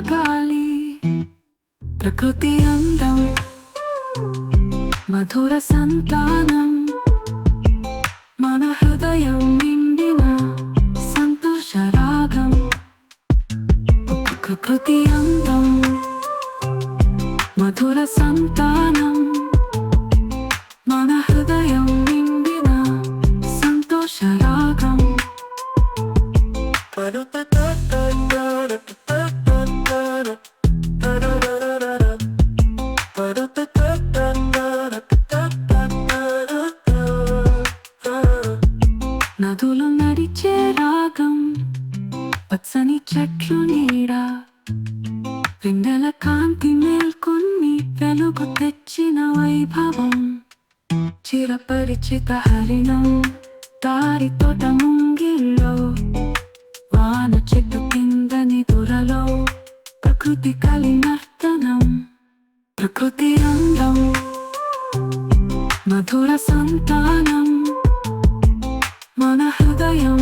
గాలి ప్రకృతి అందం మధుర సంతానం మన హృదయం నిండిన సంతోష రాగం ప్రకృతి అందం మధుర సంతానం. నదులు నడిచే రాగం పచ్చని చెట్లు నీడ వెన్నెల కాంతి మేల్కొని వెలుగు తెచ్చిన వైభవం చిరపరిచిత హరిణం దారి తోట ముంగిల్లో వాన చెట్టు కిందని దొరలో ప్రకృతి కలిగి సంతానం మన హృదయం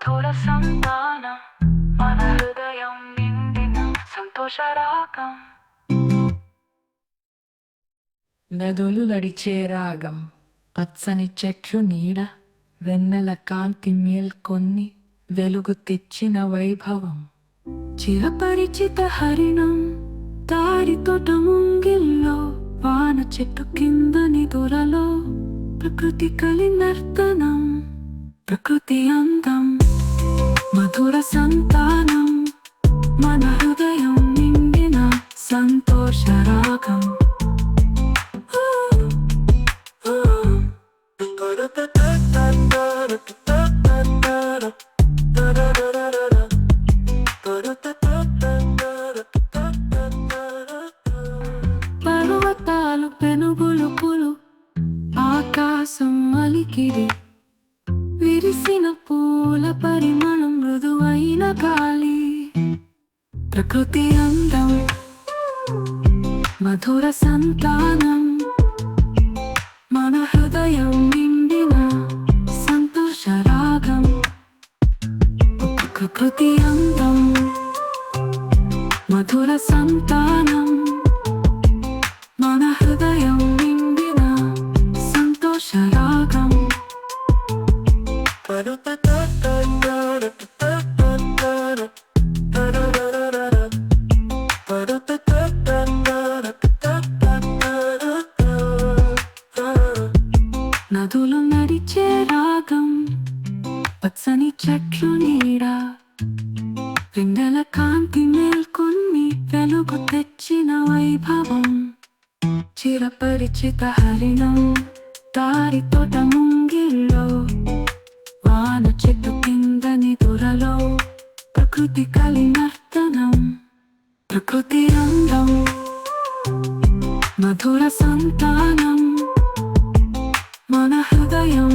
మధుర మన హృదయం నిండిన నదులు నడిచే రాగం పచ్చని చెట్లు నీడ వెన్నెల కాంతి మేల్కొని వెలుగు తెచ్చిన వైభవం చిరపరిచిత హరిణం దారి తోట ముంగిల్లో వాన చెట్టు కిందని దొరలో ప్రకృతి కలి నర్తనం ప్రకృతి అందం మధుర సంతానం మన హృదయం నిండిన సంతోష రాగం పర్వతాలు పెనుగులు పులు ఆకాశం అలికిడి విరిసిన పూల పరిమళం. మృదువైన ప్రకృతి అందం మధుర సంతానం. చెట్లు నీడ వెన్నెల కాంతి మేల్కొని వెలుగు తెచ్చిన వైభవం చిరపరిచిత హరిణం దారి తోట ముంగిల్లో వాన చెట్టు కిందని దొరలో ప్రకృతి కలినర్తనం ప్రకృతి అందం మధుర సంతానం మన హృదయం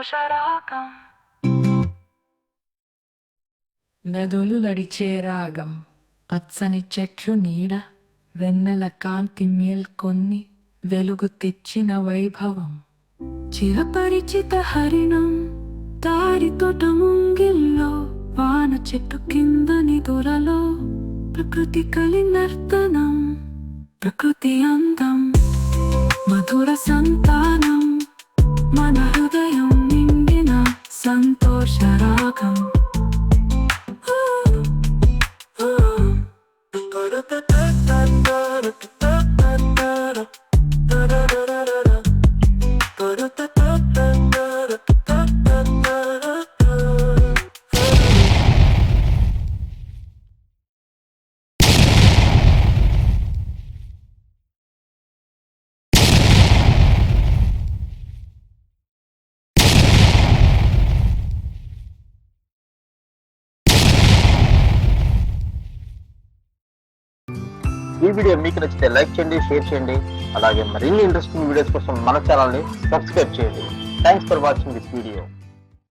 దోషరాగం నదులు నడిచే రాగం. పచ్చని చెట్లు నీడ వెన్నెల కాంతి మేల్కొని వెలుగు తెచ్చిన వైభవం. చిరపరిచిత హరిణం దారి తోట ముంగిల్లో వాన చెట్టు కిందని దొరలో ప్రకృతి కలి నర్తనం ప్రకృతి అందం మధుర సంతానం మన Da-da-da-da-da-da. ఈ వీడియో మీకు నచ్చితే లైక్ చేయండి షేర్ చేయండి. అలాగే మరిన్ని ఇంట్రెస్టింగ్ వీడియోస్ కోసం మన ఛానల్ని సబ్స్క్రైబ్ చేయండి. Thanks for watching this video